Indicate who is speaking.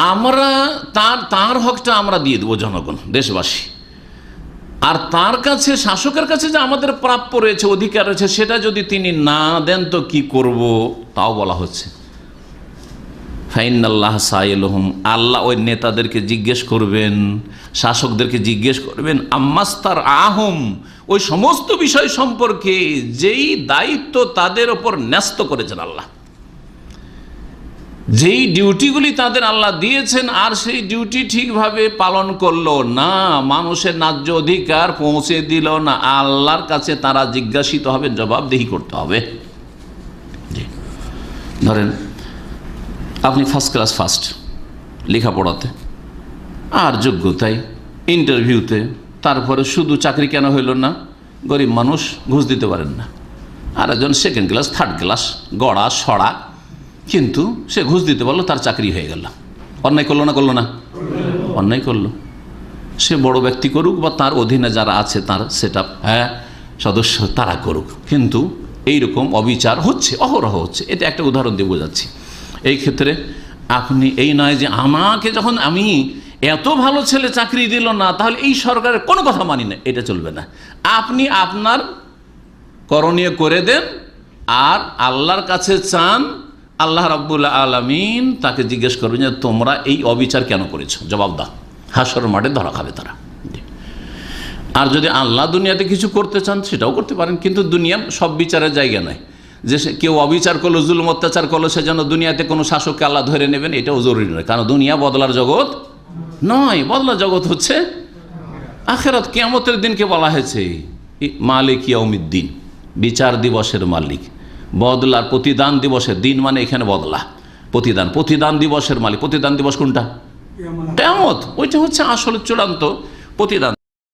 Speaker 1: আমরা তার তার হকটা আমরা দিয়ে দেবো জনগণ, দেশবাসী। আর তার কাছে, শাসকের কাছে যে আমাদের প্রাপ্য রয়েছে, অধিকার রয়েছে, সেটা যদি তিনি না দেন তো কি করব? তাও বলা হচ্ছে। ফাইনাল্লাহ সাইলহম, আল্লাহ ওই নেতাদেরকে জিজ্ঞেস করবেন, শাসকদেরকে জিজ্ঞেস করবেন, আম্মাস্তার আহম, ওই সমস্ত বিষয় সম্পর্কে যেই দায়িত্ব তাদের ওপর ন্যস্ত করেছেন আল্লাহ। যেই ডিউটিগুলি তাদের আল্লাহ দিয়েছেন, আর সেই ডিউটি ঠিকভাবে পালন করল না। মানুষের ন্যায্য অধিকার পৌঁছে দিল না। আল্লাহর কাছে তারা জিজ্ঞাসিত হবে, জবাবদিহি করতে হবে। ধরেন, আপনি ফার্স্ট ক্লাস ফার্স্ট লেখাপড়াতে, আর যোগ্যতায় ইন্টারভিউতে তারপরে শুধু চাকরি কেন হইল না? গরিব মানুষ ঘুষ দিতে পারেন না। আর একজন সেকেন্ড ক্লাস থার্ড ক্লাস গড়া, সড়া কিন্তু সে ঘুষ দিতে পারল, তার চাকরি হয়ে গেল। অন্যায় করল না করল না? অন্যায় করল। সে বড় ব্যক্তি করুক বা তার অধীনে যারা আছে তার, সেটা হ্যাঁ সদস্য তারা করুক। কিন্তু এইরকম অবিচার হচ্ছে, অহরহ হচ্ছে। এটা একটা উদাহরণ দিয়ে বোঝাচ্ছি। এই ক্ষেত্রে আপনি, এই নয় যে আমাকে যখন আমি এত ভালো ছেলে চাকরি দিল না, তাহলে এই সরকারের কোনো কথা মানি না, এটা চলবে না। আপনি আপনার করণীয় করে দেন, আর আল্লাহর কাছে চান আল্লাহ রাব্বুল আলমিন তাকে জিজ্ঞেস করবেন যে তোমরা এই অবিচার কেন করেছ? জবাব দাও। হাসর মাঠে ধরা খাবে তারা। আর যদি আল্লাহ দুনিয়াতে কিছু করতে চান, সেটাও করতে পারেন, কিন্তু দুনিয়া সব বিচারের জায়গা নয়। যে কেউ অবিচার করল, জুলুম অত্যাচার করল, সে যেন দুনিয়াতে কোনো শাসককে আল্লাহ ধরে নেবেন, এটাও জরুরি নয়। কারণ দুনিয়া বদলার জগৎ নয়। বদলার জগৎ হচ্ছে আখেরাত, কিয়ামতের দিনকে বলা হয়েছে মালিক ইয়াউমিদ্দিন, বিচার দিবসের মালিক। বদলার প্রতিদান দিবসের দিন মানে এখানে বদলা। প্রতিদান প্রতিদান দিবসের মালিক। প্রতিদান দিবস কোনটা? কেমত ওইটা হচ্ছে আসলে চূড়ান্ত প্রতিদান।